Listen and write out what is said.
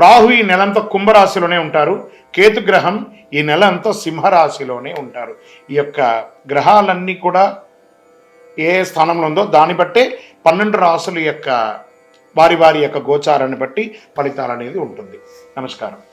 రాహు ఈ నెలంతా కుంభరాశిలోనే ఉంటారు. కేతుగ్రహం ఈ నెల అంతా సింహరాశిలోనే ఉంటారు. ఈ యొక్క గ్రహాలన్నీ కూడా ఏ స్థానంలో ఉందో దాన్ని బట్టే పన్నెండు రాసుల యొక్క వారి వారి యొక్క గోచారాన్ని బట్టి ఫలితాలు అనేది ఉంటుంది. నమస్కారం.